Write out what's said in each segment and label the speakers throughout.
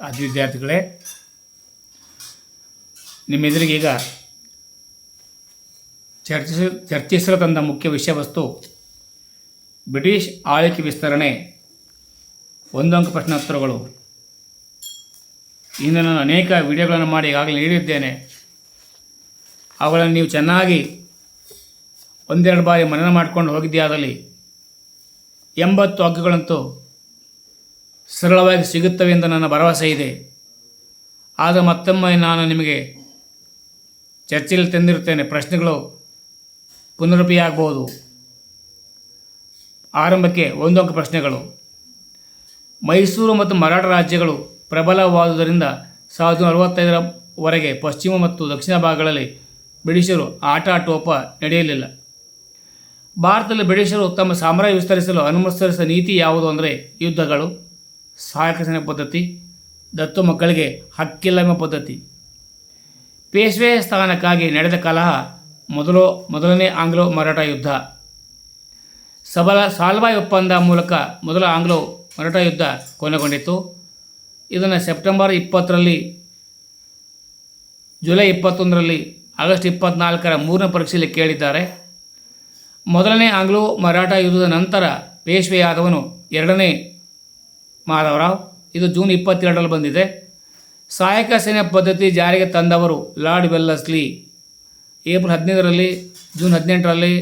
Speaker 1: ಆದಿ ವಿದ್ಯಾರ್ಥಿಗಳೇ, ನಿಮ್ಮ ಎದುರಿಗೆ ಈಗ ಚರ್ಚಿಸ, ಚರ್ಚಿಸಲು ತಂದ ಮುಖ್ಯ ವಿಷಯ ವಸ್ತು, ಬ್ರಿಟಿಷ್ ಆಳ್ವಿಕೆ ವಿಸ್ತರಣೆ. ಒಂದೊಂಕು ಪ್ರಶ್ನೋತ್ತರಗಳು. ಇನ್ನು ನಾನು ಅನೇಕ ವಿಡಿಯೋಗಳನ್ನು ಮಾಡಿ ಈಗಾಗಲೇ ನೀಡಿದ್ದೇನೆ. ಅವುಗಳನ್ನು ನೀವು ಚೆನ್ನಾಗಿ ಒಂದೆರಡು ಬಾರಿ ಮನನ ಮಾಡಿಕೊಂಡು ಹೋಗಿದೆಯಾದಲ್ಲಿ ಎಂಬತ್ತು ಹಕ್ಕುಗಳಂತೂ ಸರಳವಾಗಿ ಸಿಗುತ್ತವೆ ಎಂದು ನನ್ನ ಭರವಸೆ ಇದೆ. ಆಗ ಮತ್ತೊಮ್ಮೆ ನಾನು ನಿಮಗೆ ಚರ್ಚೆಯಲ್ಲಿ ತಂದಿರುತ್ತೇನೆ. ಪ್ರಶ್ನೆಗಳು ಪುನರ್ಪಿಯಾಗಬಹುದು. ಆರಂಭಕ್ಕೆ ಒಂದೊಂದು ಪ್ರಶ್ನೆಗಳು. ಮೈಸೂರು ಮತ್ತು ಮರಾಠ ರಾಜ್ಯಗಳು ಪ್ರಬಲವಾದುದರಿಂದ ಸಾವಿರದ ಅರವತ್ತೈದರವರೆಗೆ ಪಶ್ಚಿಮ ಮತ್ತು ದಕ್ಷಿಣ ಭಾಗಗಳಲ್ಲಿ ಬ್ರಿಟಿಷರು ಆಟ ಟೋಪ ನಡೆಯಲಿಲ್ಲ. ಭಾರತದಲ್ಲಿ ಬ್ರಿಟಿಷರು ತಮ್ಮ ಸಾಮ್ರಾಜ್ಯ ವಿಸ್ತರಿಸಲು ಅನುಸರಿಸಿದ ನೀತಿ ಯಾವುದು ಅಂದರೆ ಯುದ್ಧಗಳು. ಸಹಾಯಕ ಪದ್ಧತಿ, ದತ್ತು ಮಕ್ಕಳಿಗೆ ಹಕ್ಕಿಲ್ಲ ಎಂಬ ಪದ್ಧತಿ. ಪೇಶ್ವೆ ಸ್ಥಾನಕ್ಕಾಗಿ ನಡೆದ ಕಲಹ ಮೊದಲು, ಮೊದಲನೇ ಆಂಗ್ಲೋ ಮರಾಠ ಯುದ್ಧ. ಸಬಲ ಸಾಲ್ವಾಯ್ ಒಪ್ಪಂದ ಮೂಲಕ ಮೊದಲ ಆಂಗ್ಲೋ ಮರಾಠ ಯುದ್ಧ ಕೊನೆಗೊಂಡಿತು ಇದನ್ನು ಸೆಪ್ಟೆಂಬರ್ ಇಪ್ಪತ್ತರಲ್ಲಿ, ಜುಲೈ ಇಪ್ಪತ್ತೊಂದರಲ್ಲಿ, ಆಗಸ್ಟ್ ಇಪ್ಪತ್ನಾಲ್ಕರ ಮೂರನೇ ಪರೀಕ್ಷೆಯಲ್ಲಿ ಕೇಳಿದ್ದಾರೆ. ಮೊದಲನೇ ಆಂಗ್ಲೋ ಮರಾಠ ಯುದ್ಧದ ನಂತರ ಪೇಶ್ವೆಯಾದವನು ಎರಡನೇ ಮಾಧವರಾವ್, ಇದು ಜೂನ್ ಇಪ್ಪತ್ತೆರಡರಲ್ಲಿ ಬಂದಿದೆ. ಸಹಾಯಕ ಸೇನೆ ಪದ್ಧತಿ ಜಾರಿಗೆ ತಂದವರು ಲಾರ್ಡ್ ವೆಲ್ಲಸ್ಲಿ ಏಪ್ರಿಲ್ ಹದಿನೈದರಲ್ಲಿ, ಜೂನ್ ಹದಿನೆಂಟರಲ್ಲಿ,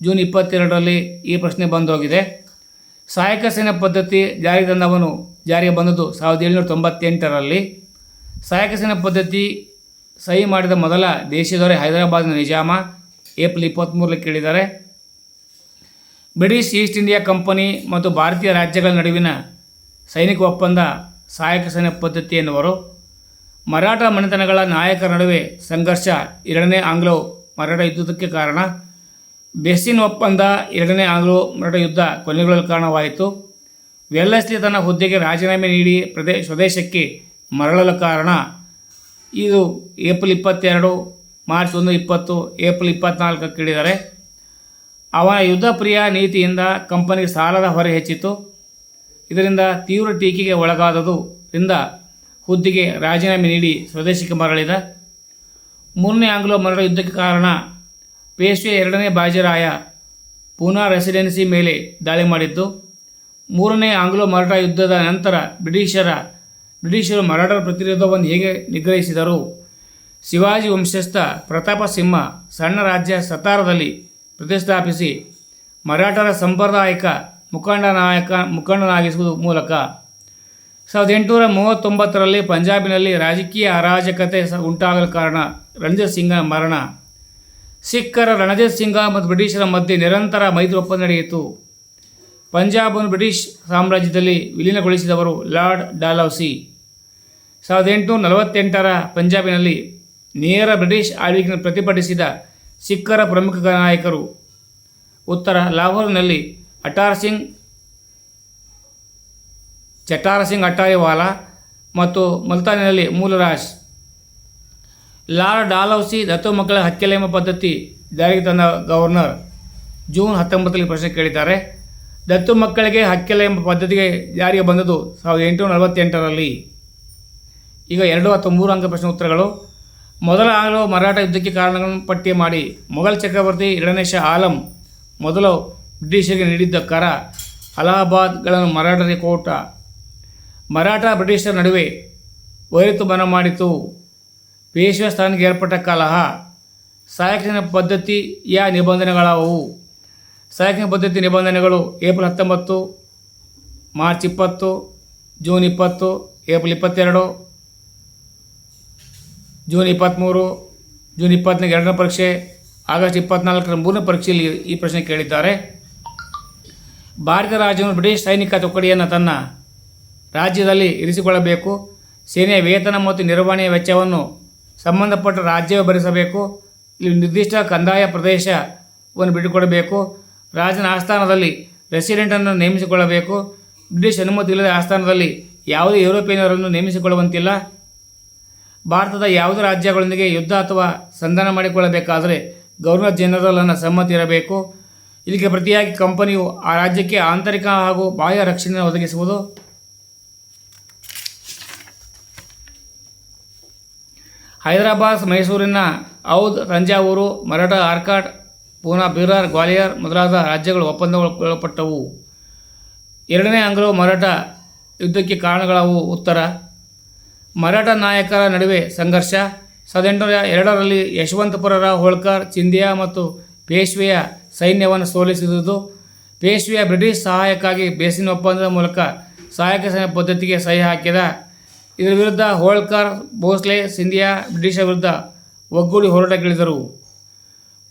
Speaker 1: ಜೂನ್ ಇಪ್ಪತ್ತೆರಡರಲ್ಲಿ ಈ ಪ್ರಶ್ನೆ ಬಂದೋಗಿದೆ. ಸಹಾಯಕ ಸೇನೆ ಪದ್ಧತಿ ಜಾರಿಗೆ ತಂದವನು ಜಾರಿಗೆ ಬಂದದ್ದು ಸಾವಿರದ ಏಳುನೂರ ತೊಂಬತ್ತೆಂಟರಲ್ಲಿ. ಸಹಾಯಕ ಸೇನೆ ಪದ್ಧತಿ ಸಹಿ ಮಾಡಿದ ಮೊದಲ ದೇಶದವರೇ ಹೈದರಾಬಾದ್ನ ನಿಜಾಮ, ಏಪ್ರಿಲ್ ಇಪ್ಪತ್ತ್ಮೂರಲ್ಲಿ ಕೇಳಿದ್ದಾರೆ. ಬ್ರಿಟಿಷ್ ಈಸ್ಟ್ ಇಂಡಿಯಾ ಕಂಪನಿ ಮತ್ತು ಭಾರತೀಯ ರಾಜ್ಯಗಳ ನಡುವಿನ ಸೈನಿಕ ಒಪ್ಪಂದ ಸಹಾಯಕ ಸೇನೆ ಪದ್ಧತಿ ಎನ್ನುವರು. ಮರಾಠ ಮನೆತನಗಳ ನಾಯಕರ ನಡುವೆ ಸಂಘರ್ಷ ಎರಡನೇ ಆಂಗ್ಲೋ ಮರಾಠ ಯುದ್ಧಕ್ಕೆ ಕಾರಣ. ಬೆಸ್ಸಿನ್ ಒಪ್ಪಂದ ಎರಡನೇ ಆಂಗ್ಲೋ ಮರಾಠ ಯುದ್ಧ ಕೊನೆಗೊಳ್ಳಲು ಕಾರಣವಾಯಿತು. ವೆಲ್ಲಸ್ಲಿ ತನ್ನ ಹುದ್ದೆಗೆ ರಾಜೀನಾಮೆ ನೀಡಿ ಪ್ರದೇ, ಸ್ವದೇಶಕ್ಕೆ ಮರಳಲು ಕಾರಣ. ಇದು ಏಪ್ರಿಲ್ ಇಪ್ಪತ್ತೆರಡು, ಮಾರ್ಚ್ ಒಂದು ಇಪ್ಪತ್ತು, ಏಪ್ರಿಲ್ ಇಪ್ಪತ್ತ್ನಾಲ್ಕಕ್ಕೆ ಹಿಡಿದರೆ ಅವನ ಯುದ್ಧ ಪ್ರಿಯ ನೀತಿಯಿಂದ ಕಂಪನಿಗೆ ಸಾಲದ ಹೊರೆ ಹೆಚ್ಚಿತು ಇದರಿಂದ ತೀವ್ರ ಟೀಕೆಗೆ ಒಳಗಾದದುರಿಂದ ಹುದ್ದೆಗೆ ರಾಜೀನಾಮೆ ನೀಡಿ ಸ್ವದೇಶಕ್ಕೆ ಮರಳಿದ ಮೂರನೇ ಆಂಗ್ಲೋ ಮರಳ ಯುದ್ಧಕ್ಕೆ ಕಾರಣ ಪೇಶ್ವೆ ಎರಡನೇ ಬಾಜಿರಾಯ ಪೂನಾ ರೆಸಿಡೆನ್ಸಿ ಮೇಲೆ ದಾಳಿ ಮಾಡಿದ್ದು. ಮೂರನೇ ಆಂಗ್ಲೋ ಮರಾಠ ಯುದ್ಧದ ನಂತರ ಬ್ರಿಟಿಷರ, ಬ್ರಿಟಿಷರು ಮರಾಠರ ಪ್ರತಿರೋಧವನ್ನು ಹೇಗೆ ನಿಗ್ರಹಿಸಿದರು? ಶಿವಾಜಿ ವಂಶಸ್ಥ ಪ್ರತಾಪ ಸಿಂಹ ಸಣ್ಣ ರಾಜ್ಯ ಸತಾರದಲ್ಲಿ ಪ್ರತಿಷ್ಠಾಪಿಸಿ ಮರಾಠರ ಸಾಂಪ್ರದಾಯಿಕ ಮುಖಂಡ ನಾಯಕ ಮುಖಂಡನಾಗಿಸುವ ಮೂಲಕ ಸಾವಿರದ ಎಂಟುನೂರ ಮೂವತ್ತೊಂಬತ್ತರಲ್ಲಿ ಪಂಜಾಬಿನಲ್ಲಿ ರಾಜಕೀಯ ಅರಾಜಕತೆ ಉಂಟಾಗಲು ಕಾರಣ ರಣಜಿತ್ ಸಿಂಗ್ನ ಮರಣ. ಸಿಖ್ಖರ ರಣಜಿತ್ ಸಿಂಗ ಮತ್ತು ಬ್ರಿಟಿಷರ ಮಧ್ಯೆ ನಿರಂತರ ಮೈತ್ರಿ ಒಪ್ಪಂದ ನಡೆಯಿತು. ಪಂಜಾಬನ್ನು ಬ್ರಿಟಿಷ್ ಸಾಮ್ರಾಜ್ಯದಲ್ಲಿ ವಿಲೀನಗೊಳಿಸಿದವರು ಲಾರ್ಡ್ ಡಾಲೌಸಿ. ಸಾವಿರದ ಎಂಟುನೂರ ನಲವತ್ತೆಂಟರ ಪಂಜಾಬಿನಲ್ಲಿ ನೇರ ಬ್ರಿಟಿಷ್ ಆಳ್ವಿಕೆಯನ್ನು ಪ್ರತಿಭಟಿಸಿದ ಸಿಖ್ಖರ ಪ್ರಮುಖ ನಾಯಕರು. ಉತ್ತರ ಲಾಹೋರ್ನಲ್ಲಿ ಅಟಾರ್ ಸಿಂಗ್ ಚಟಾರ ಸಿಂಗ್ ಅಟ್ಟಾರಿವಾಲಾ ಮತ್ತು ಮುಲ್ತಾನಿನಲ್ಲಿ ಮೂಲರಾಜ್ ಲಾರ್ಡ್ ಡಾಲೌಸಿ ದತ್ತು ಮಕ್ಕಳ ಹಕ್ಕೆಲೆಂಬ ಪದ್ಧತಿ ಜಾರಿಗೆ ತಂದ ಗವರ್ನರ್ ಜೂನ್ ಹತ್ತೊಂಬತ್ತರಲ್ಲಿ ಪ್ರಶ್ನೆ ಕೇಳಿದ್ದಾರೆ. ದತ್ತು ಮಕ್ಕಳಿಗೆ ಹಕ್ಕೆಲೆ ಎಂಬ ಪದ್ಧತಿಗೆ ಜಾರಿಗೆ ಬಂದದ್ದು ಸಾವಿರದ ಎಂಟುನೂರ ನಲವತ್ತೆಂಟರಲ್ಲಿ. ಈಗ ಎರಡು ಅಥವಾ ಮೂರು ಅಂಕ ಪ್ರಶ್ನೆ ಉತ್ತರಗಳು. ಮೊದಲ ಆಂಗ್ಲೋ ಮರಾಠ ಯುದ್ಧಕ್ಕೆ ಕಾರಣಗಳನ್ನು ಪಟ್ಟಿ ಮಾಡಿ ಮೊಘಲ್ ಚಕ್ರವರ್ತಿ ಎರಡನೇ ಶಾ ಆಲಂ ಮೊದಲು ಬ್ರಿಟಿಷರಿಗೆ ನೀಡಿದ್ದ ಕರ ಅಲಹಾಬಾದ್ಗಳನ್ನು ಮರಾಠರಿಗೆ ಕೋಟ ಮರಾಠ ಬ್ರಿಟಿಷರ ನಡುವೆ ವೈರಿತುಮನ ಮಾಡಿತು. ಪೇಶ್ವ ಸ್ಥಾನಕ್ಕೆ ಏರ್ಪಟ್ಟ ಕಲಹ ಸಾಯಕಿನ ಪದ್ಧತಿಯ ನಿಬಂಧನೆಗಳಾವವು. ಸಾಯಕಿನ ಪದ್ಧತಿ ನಿಬಂಧನೆಗಳು ಏಪ್ರಿಲ್ ಹತ್ತೊಂಬತ್ತು, ಮಾರ್ಚ್ ಇಪ್ಪತ್ತು, ಜೂನ್ ಇಪ್ಪತ್ತು, ಏಪ್ರಿಲ್ ಇಪ್ಪತ್ತೆರಡು, ಜೂನ್ ಇಪ್ಪತ್ತ್ಮೂರು, ಜೂನ್ ಇಪ್ಪತ್ತ್ನಾಲ್ಕು ಎರಡನೇ ಪರೀಕ್ಷೆ, ಆಗಸ್ಟ್ ಇಪ್ಪತ್ತ್ನಾಲ್ಕರ ಮೂರನೇ ಪರೀಕ್ಷೆಯಲ್ಲಿ ಈ ಪ್ರಶ್ನೆ ಕೇಳಿದ್ದಾರೆ. ಭಾರತ ರಾಜ್ಯವನ್ನು ಬ್ರಿಟಿಷ್ ಸೈನಿಕ ತುಕಡಿಯನ್ನು ತನ್ನ ರಾಜ್ಯದಲ್ಲಿ ಇರಿಸಿಕೊಳ್ಳಬೇಕು. ಸೇನೆಯ ವೇತನ ಮತ್ತು ನಿರ್ವಹಣೆಯ ವೆಚ್ಚವನ್ನು ಸಂಬಂಧಪಟ್ಟ ರಾಜ್ಯವೇ ಭರಿಸಬೇಕು. ಇಲ್ಲಿ ನಿರ್ದಿಷ್ಟ ಕಂದಾಯ ಪ್ರದೇಶವನ್ನು ಬಿಟ್ಟುಕೊಡಬೇಕು. ರಾಜನ ಆಸ್ಥಾನದಲ್ಲಿ ರೆಸಿಡೆಂಟನ್ನು ನೇಮಿಸಿಕೊಳ್ಳಬೇಕು. ಬ್ರಿಟಿಷ್ ಅನುಮತಿ ಇಲ್ಲದ ಆಸ್ಥಾನದಲ್ಲಿ ಯಾವುದೇ ಯುರೋಪಿಯನ್ನರನ್ನು ನೇಮಿಸಿಕೊಳ್ಳುವಂತಿಲ್ಲ. ಭಾರತದ ಯಾವುದೇ ರಾಜ್ಯಗಳೊಂದಿಗೆ ಯುದ್ಧ ಅಥವಾ ಸಂಧಾನ ಮಾಡಿಕೊಳ್ಳಬೇಕಾದರೆ ಗವರ್ನರ್ ಜನರಲ್ನ ಸಮ್ಮತಿ ಇರಬೇಕು ಇದಕ್ಕೆ ಪ್ರತಿಯಾಗಿ ಕಂಪನಿಯು ಆ ರಾಜ್ಯಕ್ಕೆ ಆಂತರಿಕ ಹಾಗೂ ಬಾಹ್ಯ ರಕ್ಷಣೆ ಒದಗಿಸುವುದು? ಹೈದರಾಬಾದ್, ಮೈಸೂರಿನ ಔದ್ ತಂಜಾವೂರು, ಮರಾಠ ಆರ್ಕಾಟ್ ಪೂನಾ, ಬಿರಾರ್, ಗ್ವಾಲಿಯರ್ ಮೊದಲಾದ ರಾಜ್ಯಗಳು ಒಪ್ಪಂದಗೊಳಪಟ್ಟವು ಎರಡನೇ ಆಂಗ್ಲೋ ಮರಾಠ ಯುದ್ಧಕ್ಕೆ ಕಾರಣಗಳವು. ಉತ್ತರ, ಮರಾಠ ನಾಯಕರ ನಡುವೆ ಸಂಘರ್ಷ. ಸಾವಿರದ ಎರಡರಲ್ಲಿ ಯಶವಂತಪುರರ ಹೋಳ್ಕರ್, ಚಿಂದಿಯಾ ಮತ್ತು ಪೇಶ್ವೆಯ ಸೈನ್ಯವನ್ನು ಸೋಲಿಸಿದುದು. ಪೇಶ್ವೆಯ ಬ್ರಿಟಿಷ್ ಸಹಾಯಕ್ಕಾಗಿ ಬೇಸಿನ ಒಪ್ಪಂದದ ಮೂಲಕ ಸಹಾಯಕ ಸೈನ್ಯ ಪದ್ಧತಿಗೆ ಸಹಿ ಹಾಕಿದ. ಇದರ ವಿರುದ್ಧ ಹೋಳ್ಕರ್, ಭೋಸ್ಲೆ, ಸಿಂಧಿಯಾ ಬ್ರಿಟಿಷರ ವಿರುದ್ಧ ಒಗ್ಗೂಡಿ ಹೋರಾಟಕ್ಕಿಳಿದರು.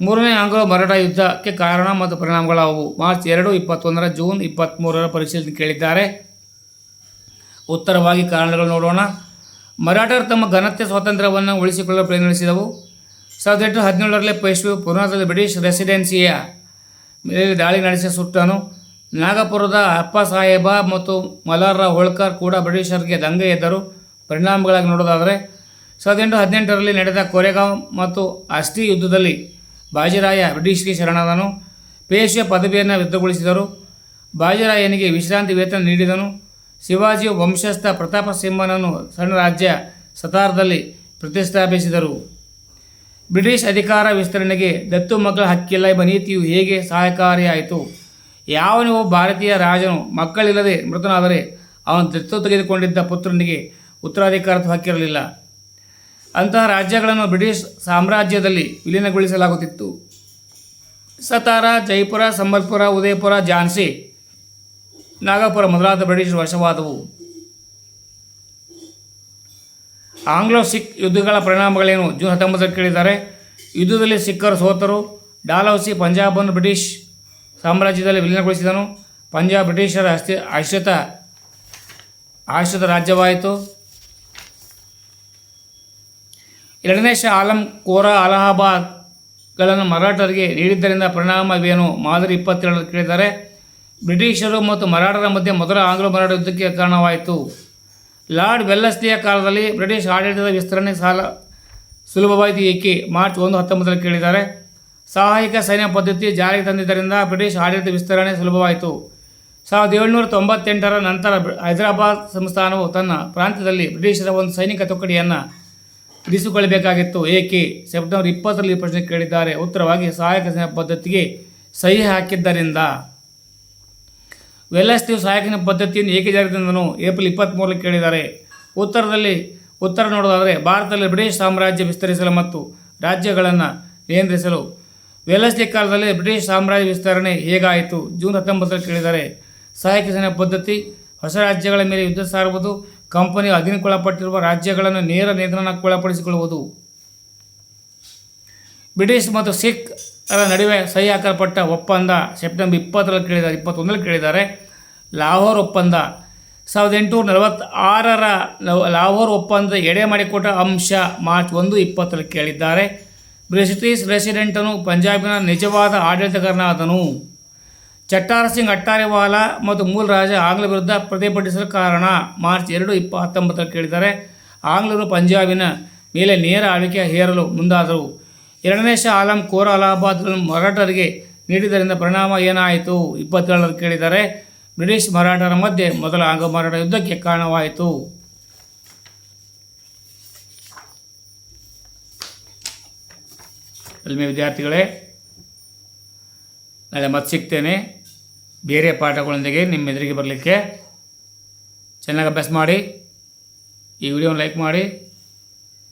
Speaker 1: ಮೂರನೇ ಆಂಗ್ಲೋ ಮರಾಠ ಯುದ್ಧಕ್ಕೆ ಕಾರಣ ಮತ್ತು ಪರಿಣಾಮಗಳಾವು ಮಾರ್ಚ್ ಎರಡು, ಇಪ್ಪತ್ತೊಂದರ ಜೂನ್ ಇಪ್ಪತ್ತ್ಮೂರರ ಪರಿಶೀಲನೆ ಕೇಳಿದ್ದಾರೆ. ಉತ್ತರವಾಗಿ ಕಾರಣಗಳು ನೋಡೋಣ. ಮರಾಠರು ತಮ್ಮ ಘನತೆ ಸ್ವಾತಂತ್ರ್ಯವನ್ನು ಉಳಿಸಿಕೊಳ್ಳಲು ಪ್ರಯತ್ನಿಸಿದವು. ಸಾವಿರದ ಎಂಟು ಹದಿನೇಳರಲ್ಲೇ ಪೇಶ್ವೆ ಪುನಾದಲ್ಲಿ ಬ್ರಿಟಿಷ್ ರೆಸಿಡೆನ್ಸಿಯ ಮೇಲೆ ದಾಳಿ ನಡೆಸಿ ಸುಟ್ಟನು ನಾಗಪುರದ ಅಪ್ಪ ಸಾಹೇಬ ಮತ್ತು ಮಲಾರ ಹೋಳ್ಕರ್ ಕೂಡ ಬ್ರಿಟಿಷರಿಗೆ ದಂಗೆ ಎದ್ದರು. ಪರಿಣಾಮಗಳಾಗಿ ನೋಡೋದಾದರೆ ಸಾವಿರದ ಎಂಟು ಹದಿನೆಂಟರಲ್ಲಿ ನಡೆದ ಕೋರೆಗಾಂವ್ ಮತ್ತು ಅಸ್ಥಿ ಯುದ್ಧದಲ್ಲಿ ಬಾಜಿರಾಯ ಬ್ರಿಟಿಷ್ಗೆ ಶರಣಾದನು. ಪೇಶ್ಯ ಪದವಿಯನ್ನು ವ್ಯಕ್ತಗೊಳಿಸಿದರು ಬಾಜಿರಾಯನಿಗೆ ವಿಶ್ರಾಂತಿ ವೇತನ ನೀಡಿದನು. ಶಿವಾಜಿ ವಂಶಸ್ಥ ಪ್ರತಾಪ ಸಿಂಹನನ್ನು ಸಣ್ಣ ರಾಜ್ಯ ಸತಾರದಲ್ಲಿ ಪ್ರತಿಷ್ಠಾಪಿಸಿದರು. ಬ್ರಿಟಿಷ್ ಅಧಿಕಾರ ವಿಸ್ತರಣೆಗೆ ದತ್ತು ಮಕ್ಕಳ ಹಕ್ಕಿಲ್ಲ ಎಂಬ ನೀತಿಯು ಹೇಗೆ ಸಹಕಾರಿಯಾಯಿತು? ಯಾವನೇ ಭಾರತೀಯ ರಾಜನು, ಮಕ್ಕಳಿಲ್ಲದೆ ಮೃತನಾದರೆ ಅವನು ದತ್ತು ತೆಗೆದುಕೊಂಡಿದ್ದ ಪುತ್ರನಿಗೆ ಉತ್ತರಾಧಿಕಾರತ್ವ ಹಕ್ಕಿರಲಿಲ್ಲ. ಅಂತಹ ರಾಜ್ಯಗಳನ್ನು ಬ್ರಿಟಿಷ್ ಸಾಮ್ರಾಜ್ಯದಲ್ಲಿ ವಿಲೀನಗೊಳಿಸಲಾಗುತ್ತಿತ್ತು. ಸತಾರ, ಜೈಪುರ, ಸಂಬಲ್ಪುರ, ಉದಯಪುರ, ಝಾನ್ಸಿ, ನಾಗಪುರ ಮೊದಲಾದ ಬ್ರಿಟಿಷ್ ವಶವಾದವು. ಆಂಗ್ಲೋ ಸಿಖ್ ಯುದ್ಧಗಳ ಪರಿಣಾಮಗಳೇನು? ಜೂನ್ ಹತ್ತೊಂಬತ್ತಕ್ಕೆ ಕೇಳಿದ್ದಾರೆ. ಯುದ್ಧದಲ್ಲಿ ಸಿಖ್ಖರು, ಸೋತರು. ಡಾಲೌಸಿ ಪಂಜಾಬನ್ನು ಬ್ರಿಟಿಷ್ ಸಾಮ್ರಾಜ್ಯದಲ್ಲಿ ವಿಲೀನಗೊಳಿಸಿದನು. ಪಂಜಾಬ್ ಬ್ರಿಟಿಷರ ಅಸ್ತಿ ಆಶ್ರಿತ ಆಶ್ರಿತ ರಾಜ್ಯವಾಯಿತು. ಎರಡನೇ ಶಾ ಆಲಂ ಕೋರಾ ಅಲಹಾಬಾದ್ಗಳನ್ನು ಮರಾಠರಿಗೆ ನೀಡಿದ್ದರಿಂದ ಪರಿಣಾಮವೇನು ಮಾದರಿ ಇಪ್ಪತ್ತೆರಡರಲ್ಲಿ ಕೇಳಿದ್ದಾರೆ. ಬ್ರಿಟಿಷರು ಮತ್ತು ಮರಾಠರ ಮಧ್ಯೆ ಮೊದಲ ಆಂಗ್ಲ ಮರಾಠ ಯುದ್ಧಕ್ಕೆ ಕಾರಣವಾಯಿತು. ಲಾರ್ಡ್ ವೆಲ್ಲಸ್ಲಿಯ ಕಾಲದಲ್ಲಿ ಬ್ರಿಟಿಷ್ ಆಡಳಿತದ ವಿಸ್ತರಣೆ ಸಾಲ ಸುಲಭವಾಯಿತು ಏಕೆ? ಮಾರ್ಚ್ ಒಂದು, ಹತ್ತೊಂಬತ್ತರಲ್ಲಿ ಕೇಳಿದ್ದಾರೆ. ಸಹಾಯಕ ಸೈನ್ಯ ಪದ್ಧತಿ ಜಾರಿಗೆ ತಂದಿದ್ದರಿಂದ ಬ್ರಿಟಿಷ್ ಆಡಳಿತ ವಿಸ್ತರಣೆ ಸುಲಭವಾಯಿತು. ಸಾವಿರದ ಏಳುನೂರ ತೊಂಬತ್ತೆಂಟರ ನಂತರ ಹೈದರಾಬಾದ್ ಸಂಸ್ಥಾನವು ತನ್ನ ಪ್ರಾಂತ್ಯದಲ್ಲಿ ಬ್ರಿಟಿಷರ ಒಂದು ಸೈನಿಕ ತುಕಡಿಯನ್ನು ಇರಿಸಿಕೊಳ್ಳಬೇಕಾಗಿತ್ತು. ಏಕೆ? ಸೆಪ್ಟೆಂಬರ್ ಇಪ್ಪತ್ತರಲ್ಲಿ ಪ್ರಶ್ನೆ ಕೇಳಿದ್ದಾರೆ. ಉತ್ತರವಾಗಿ, ಸಹಾಯಕ ಸೈನ್ಯ ಪದ್ಧತಿಗೆ ಸಹಿ ಹಾಕಿದ್ದರಿಂದ. ವೆಲ್ಲಸ್ತೀವ್ ಸಹಾಯಕನ ಪದ್ಧತಿಯನ್ನು ಏಕೆ ಜಾರಿಗೆ ತಂದನು ಏಪ್ರಿಲ್ ಇಪ್ಪತ್ತ್ಮೂರಕ್ಕೆ ಕೇಳಿದ್ದಾರೆ. ಉತ್ತರದಲ್ಲಿ ಉತ್ತರ ನೋಡೋದಾದರೆ ಭಾರತದಲ್ಲಿ ಬ್ರಿಟಿಷ್ ಸಾಮ್ರಾಜ್ಯ ವಿಸ್ತರಿಸಲು ಮತ್ತು ರಾಜ್ಯಗಳನ್ನು ನಿಯಂತ್ರಿಸಲು. ವೆಲ್ಲಸ್ಲಿ ಕಾಲದಲ್ಲಿ ಬ್ರಿಟಿಷ್ ಸಾಮ್ರಾಜ್ಯ ವಿಸ್ತರಣೆ ಹೇಗಾಯಿತು? ಜೂನ್ ಹತ್ತೊಂಬತ್ತರಲ್ಲಿ ಕೇಳಿದ್ದಾರೆ. ಸಹಾಯಕ ಸೇನಾ ಪದ್ಧತಿ, ಹೊಸ ರಾಜ್ಯಗಳ ಮೇಲೆ ಯುದ್ಧ ಸಾರುವುದು, ಕಂಪನಿಯು ಅಧೀನಕ್ಕೊಳಪಟ್ಟಿರುವ ರಾಜ್ಯಗಳನ್ನು ನೇರ ನಿಯಂತ್ರಣಕ್ಕೊಳಪಡಿಸಿಕೊಳ್ಳುವುದು. ಬ್ರಿಟಿಷ್ ಮತ್ತು ಸಿಖ್ ರ ನಡುವೆ ಸಹಿ ಹಾಕಲ್ಪಟ್ಟ ಒಪ್ಪಂದ ಸೆಪ್ಟೆಂಬರ್ ಇಪ್ಪತ್ತರಲ್ಲಿ ಕೇಳಿದ್ದಾರೆ, ಇಪ್ಪತ್ತೊಂದರಲ್ಲಿ ಕೇಳಿದ್ದಾರೆ. ಲಾಹೋರ್ ಒಪ್ಪಂದ ಸಾವಿರದ ಎಂಟುನೂರ ನಲವತ್ತಾರರ ಲವ್ ಲಾಹೋರ್ ಒಪ್ಪಂದ ಎಡೆ ಮಾಡಿಕೊಟ್ಟ ಅಂಶ ಮಾರ್ಚ್ ಒಂದು ಇಪ್ಪತ್ತರಲ್ಲಿ ಕೇಳಿದ್ದಾರೆ. ಬ್ರಿಟಿಷ್ ರೆಸಿಡೆಂಟನು ಪಂಜಾಬಿನ ನಿಜವಾದ ಆಡಳಿತಗಾರನಾದನು. ಚಟ್ಟಾರ ಸಿಂಗ್ ಅಟ್ಟಾರಿವಾಲಾ ಮತ್ತು ಮೂಲ ರಾಜ ಆಂಗ್ಲ ವಿರುದ್ಧ ಪ್ರತಿಭಟಿಸಲು ಕಾರಣ ಮಾರ್ಚ್ ಎರಡು ಇಪ್ಪ ಹತ್ತೊಂಬತ್ತರಲ್ಲಿ ಕೇಳಿದ್ದಾರೆ. ಆಂಗ್ಲರು ಪಂಜಾಬಿನ ಮೇಲೆ ನೇರ ಆಳ್ವಿಕೆ ಹೇರಲು ಮುಂದಾದರು. ಎರಡನೇ ಶಾ ಆಲಂ ಕೋರ ಅಲಹಾಬಾದ್ಗಳನ್ನು ಮರಾಠರಿಗೆ ನೀಡಿದ್ದರಿಂದ ಪರಿಣಾಮ ಏನಾಯಿತು? ಇಪ್ಪತ್ತೇಳರಲ್ಲಿ ಕೇಳಿದರೆ, ಬ್ರಿಟಿಷ್ ಮರಾಠರ ಮಧ್ಯೆ ಮೊದಲ ಆಂಗ್ಲ ಮರಾಠ ಯುದ್ಧಕ್ಕೆ ಕಾರಣವಾಯಿತು. ಅಲ್ಲಿ ವಿದ್ಯಾರ್ಥಿಗಳೇ, ನಾಳೆ ಮತ್ತೆ ಸಿಗ್ತೇನೆ. ಬೇರೆ ಪಾಠಗಳೊಂದಿಗೆ ನಿಮ್ಮ ಎದುರಿಗೆ ಬರಲಿಕ್ಕೆ. ಚೆನ್ನಾಗಿ ಅಭ್ಯಾಸ ಮಾಡಿ, ಈ ವಿಡಿಯೋನ ಲೈಕ್ ಮಾಡಿ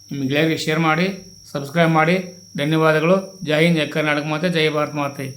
Speaker 1: ನಿಮ್ಮ ಗೆಳೆಯರಿಗೆ ಶೇರ್ ಮಾಡಿ, ಸಬ್ಸ್ಕ್ರೈಬ್ ಮಾಡಿ. ధన్యవాదాలు జై హింద్. ఎక్కడ నడకమాతే జై భారత్ మాతే